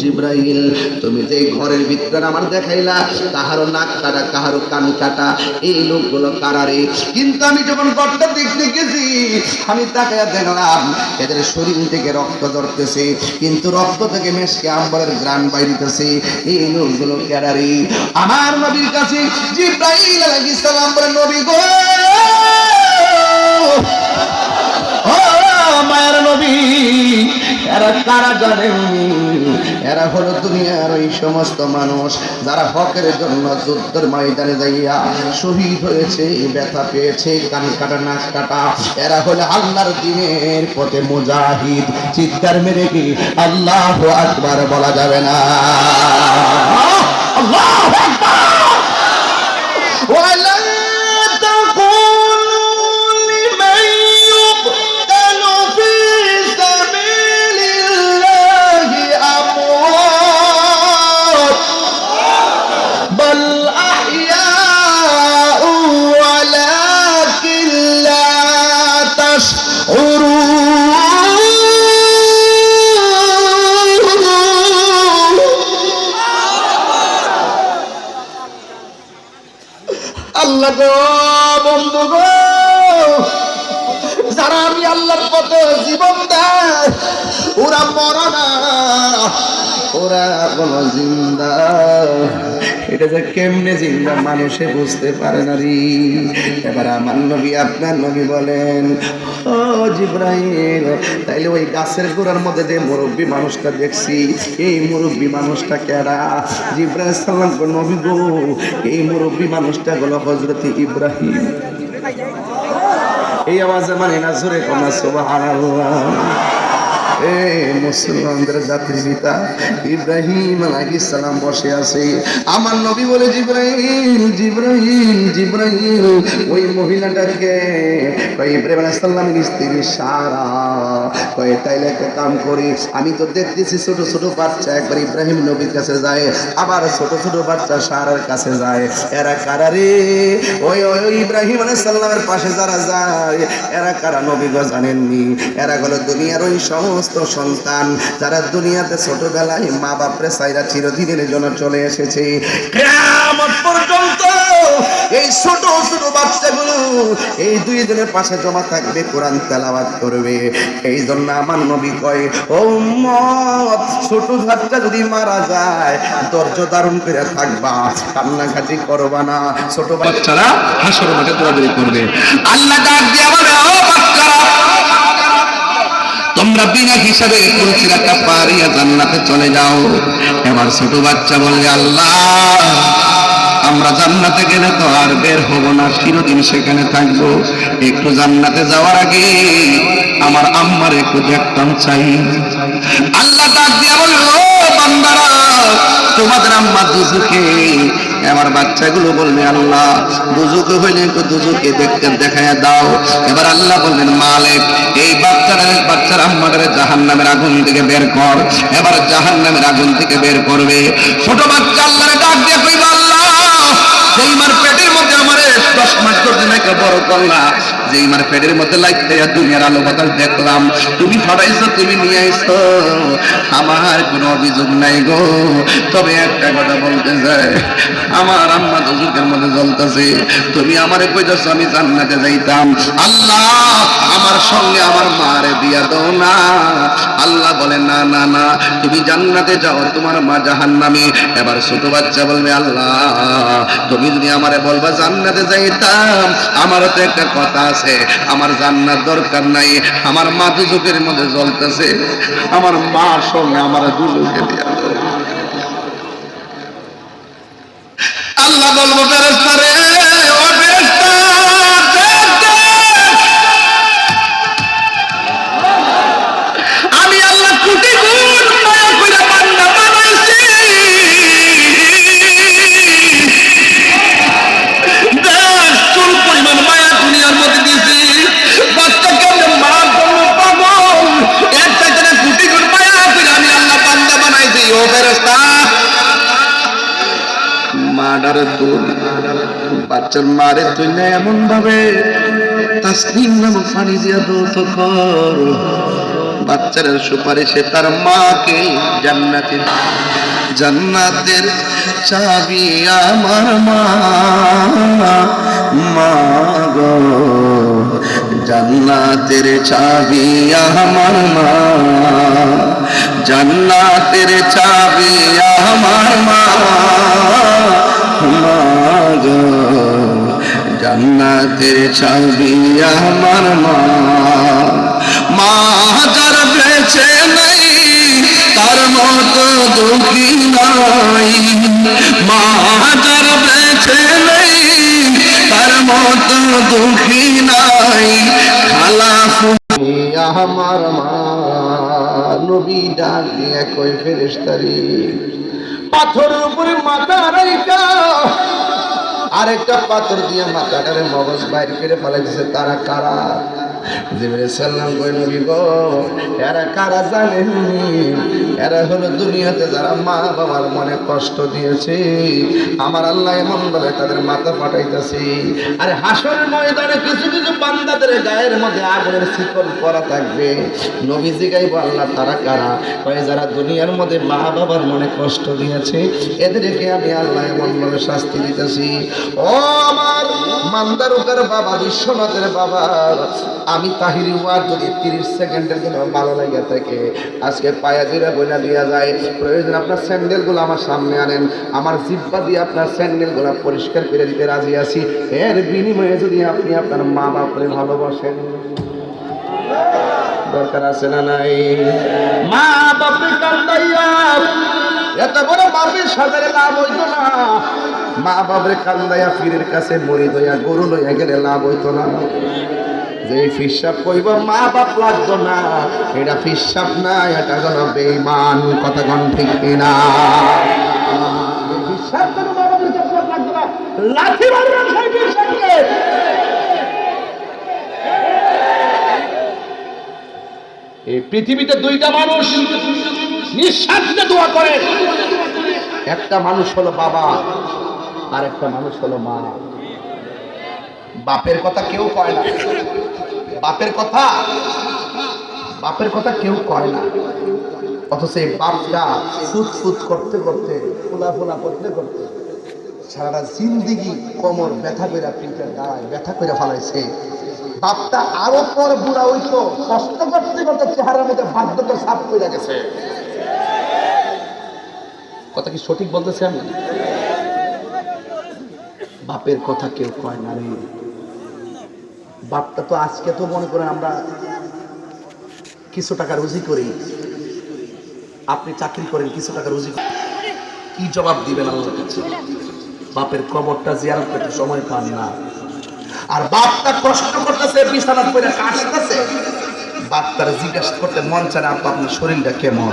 জিব্রাইল তুমি যে ঘরের ভিতরে আমার দেখাইলা কাহারও নাক কাটা, কাহারও কান কাটা, এই লোকগুলো কারারে কিন্তু আমি যখন ঘরটা দেখতে গেছি, আমি তাকায়া দেখলাম, এদের শরীর থেকে রক্ত ঝরতেছে, কিন্তু রক্ত থেকে মেশকে আম্বরের গ্রান বাইরিতেছে, এই লোকগুলো কারারে আমার নবীর কাছে জিব্রাইল আলাইহিস সালাম বলে, নবী গো! মায়ের নবী। এরা কারা জানেন এরা হলো দুনিয়ার ওই সমস্ত মানুষ যারা হকের জন্য যুদ্ধের ময়দানে যাইয়া শহীদ হয়েছে, ব্যথা পেয়েছে, কান কাটা, নাক কাটা। এরা হলো আল্লাহর দিনের পথে মুজাহিদ। চিৎকার মেরে কি? আল্লাহ আকবার বলা যাবে না। আল্লাহ বন্ধু গো যারা আমি আল্লাহর পথে জীবন দেয় ওরা মরা না ওরা কোন জিন্দা। এটা যে কেমনে জিন্দা মানুষে বুঝতে পারে না রে। এবার আমার নবী, আপনার নবী বলেন, ও জিব্রাহিম তাইলে ওই গাছের গোড়ার মধ্যে যে মুরব্বী মানুষটা দেখছি, এই মুরব্বী মানুষটা কেডা? জিব্রাহিম সাল্লাম নবী গো, এই মুরব্বী মানুষটা হলো হজরত ইব্রাহিম। এই আওয়াজে মানে না জোরে কমা, সুবহানাল্লাহ। মুসলমানদের জাতির পিতা ইব্রাহিম আলাইহিস সালাম বসে আছে। আমার নবী বলে ওই মহিলাটাকে ইব্রাহিম আলাইহিস সালামের স্ত্রী সারা। তাইলে কাম করি, আমি তো দেখতেছি ছোট ছোট বাচ্চা। একবার ইব্রাহিম নবীর কাছে যায়, আবার ছোট ছোট বাচ্চা সারার কাছে যায়। এরা কারা রে? ওই ওই ইব্রাহিম আলাইহিস সালামের পাশে যারা যায়, এরা কারা নবী গো জানেননি? এরা হলো দুনিয়ার ওই সমস্ত সন্তান যারা দুনিয়াতে ছোটবেলায় মা বাপরে সাইরা চিরদিনের জন্য চলে এসেছে। পর্যন্ত এই ছোট ছোট বাচ্চাগুলো এই দুই দিনের পাশে জমা থাকবে, কোরআন তেলাওয়াত করবে। এই জন্য আমার নবী কয়, ও মত ছোট বাচ্চা যদি মারা যায়, ধৈর্য ধারণ করে থাকবা, কান্নাকাটি করবা না। ছোট বাচ্চারা হাসর মাঠে দৌড়াদৌড়ি করবে। আল্লাহ ডাক দিয়ে বাচ্চারা তোমরা বিনা হিসাবে কুলসিরাটা পারিয়া জান্নাতে চলে যাও। এবার ছোট বাচ্চা বলবে আল্লাহ, আমরা জান্নাতে গেলে তো আর বের হব না, চিরদিন সেখানে থাকব। একটু জান্নাতে যাওয়ার আগে আমার আম্মার একটু দেখতাম চাই। আল্লাহ ডাক দিয়া বলল বান্দারা, তোমাদের আম্মা দুজুকে আমার বাচ্চাগুলো বলবে, আল্লাহ, দুজুকে হইলে একটু দুজুকে দেখতে দেখায় দাও। এবার আল্লাহ বললেন, মালিক, এই বাচ্চারা বাচ্চারা আমাদের জাহান নামের আগুন থেকে বের কর। এবার জাহান নামের আগুন থেকে বের করবে। ছোট বাচ্চা আল্লাহরে ডাক দিয়ে কইবা আল্লাহ, সেই মার পেটের মধ্যে আমার দশ মাস ধরে নাকি বড় করলা যেই মার পেটের মধ্যে লাগতে দুনিয়ার আলো বাতাস দেখলাম। তুমি হরাইছো তুমি নিয়ে আইছো আমার কোনো অভিযোগ নাই গো। তবে একটা কথা বলতে চাই, আমার আম্মা যুগের মধ্যে জ্বলতেছে। তুমি আমারে কইতেছো, আমি জান্নাতে যাইতাম। আল্লাহ আমার সঙ্গে আমার মারে বিয়া দাও না। আল্লাহ বলে, না না না, তুমি জান্নাতে যাও, তোমার মা জাহান্নামে। এবার ছোট বাচ্চা বলবে, আল্লাহ, তুমি যদি আমারে বলবা জান্নাতে যাইতাম আমার তো একটা কথা আছে, আমার জান্নার দরকার নাই, আমার মা দুজকের মধ্যে জ্বলতেছে, আমার মার সঙ্গে আমার দুজকে দিয়া আল্লাহ বলব ফেরেস্তা মাডারে তুল বাচ্চার মারে তুই এমন ভাবে তাসলিম নামক পানি দিয়া দৌত কর। বাচ্চার সুপারিশে তার মাকে জান্নাতের জান্নাতের চাবি আমার মা মা গো। জান্নাতের চাবি আমার মা, জান্নাতের চাবি আমার মা। মা গো জান্নাতের চাবি আমার মা। মা যার বেঁচে নেই, তার মতো দুঃখী নাই মা যার বেঁচে নেই, তার মতো দুঃখী নাই। খালা আমার মা, নবী ডাক দিয়ে কই ফেরেশতারি। পাথরের উপরে মাথা রাইকা আরেকটা পাথর দিয়ে মাথাটারে মগজ বাইর করে ফেলাইছে তারা কারা? জিবরিল সাল্লাম কই নবী গো? এরা কারা জানেননি এরা হলো দুনিয়াতে যারা মা বাবার মনে কষ্ট দিয়েছে। আমার আল্লাহ এমন বলে তাদের মাথা ফাটাইতেছে। আরে হাসরের ময়দানে কিছু কিছু বান্দাদের গায়ের মধ্যে আগুনের শিকল করা থাকবে। নবীজি গাইব, আল্লাহ, তারা কারা? কয় যারা দুনিয়ার মধ্যে মা বাবার মনে কষ্ট দিয়েছে, এদেরকে আমি আল্লাহ এমন ভাবে শাস্তি দিতেছি। ও আমার মান্দারুকার বাবা, বিশ্বনাথের বাবা। আমি তাহিরি ওয়ার যদি তিরিশ সেকেন্ডের জন্য ভালো লাগে থাকে, আজকে পায়া দিলে বইনা দিয়া যায়। প্রয়োজন আপনার স্যান্ডেলগুলো আমার সামনে আনেন। আমার জিব্বা দিয়ে আপনার স্যান্ডেলগুলো পরিষ্কার করে দিতে রাজি আছি। এর বিনিময়ে যদি আপনি আপনার মা বাপরে ভালোবাসেন। দরকার আছে না নাই? মা বাপরে কান্দাইয়া, এত বড় বাপের সাজারে লাভ হইতো না। মা বাপরে কান্দাইয়া পীরের কাছে মরি দইয়া গরু লইয়া গেলে লাভ হইতো না। যে ফিসাব কইব, মা বাপ লাগতো না, এটা ফিসাব না, এটা হলো বেঈমান কথা কোন? ঠিক কোনো লাঠি এই পৃথিবীতে দুইটা মানুষ নিঃস্বার্থে দোয়া করে। একটা মানুষ হলো বাবা। আর একটা মানুষ হলো মা। বাপের কথা কেউ কয় না। বাপের কথা বাপের কথা কেউ কয় না। অথচ এই বাপটা ফুট ফুট করতে করতে, ফোলা ফোলা করতে করতে সারাটা জিন্দিগি কোমর ব্যথা করে পিঠের গায়ে ব্যথা করে ফেলাইছে। বাপটা আরও পর বুড়া হইতো, কষ্ট করতে করতে চেহারার মধ্যে বাধ্যটা সাফ করে গেছে। কথা কি সঠিক বলতেছে আমি? বাপের কথা কেউ কয় না। রে বাপটা তো আজকে তো মনে করেন আমরা কিছু টাকা রুজি করি। আপনি চাকরি করেন, কিছু টাকা রুজি করেন। কি জবাব দিবেন আল্লাহর কাছে? বাপের কবরটা জিয়ারত করতে সময় পান না। আর বাপটা কষ্ট করতেছে বিছানা করে কাশতেছে বাপটার জিজ্ঞাসা করতে মন চায় না আপনার শরীরটা কেমন?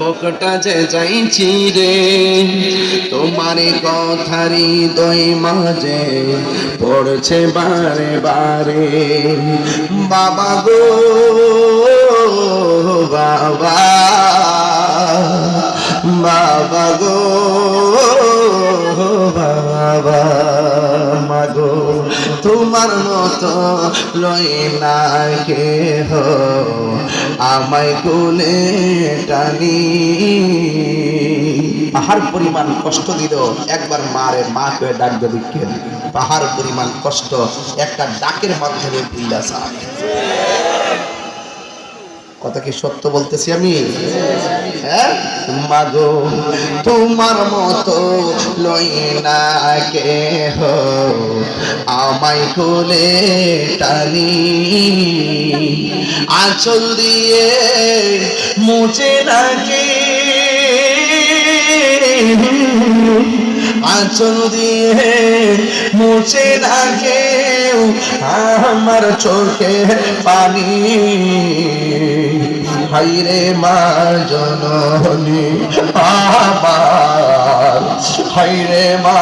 বকটা যে যাইছি রে, তোমার কথারি দই মাঝে পড়ছে বারে বারে। বাবা গো, বাবা বাবা গো, বাবা মাগো তোমার মতো লই না কে হো আমায় কোলে টানি। পাহাড় পরিমাণ কষ্ট দিল, একবার মারে মা কয়ে ডাক দিকে পাহাড় পরিমাণ কষ্ট, একটা ডাকের মাধ্যমে বুঝলা যায় কথা কি সত্য বলতেছি আমি? হ্যাঁ? তোমার মতো লই না কে আমায় কোলে টানি, আঁচল দিয়ে মুছে রাখে। আঁচল দিয়ে মুছে রাখে আমার চোখে পানি। হাইরে মা জননী আমার হাইরে মা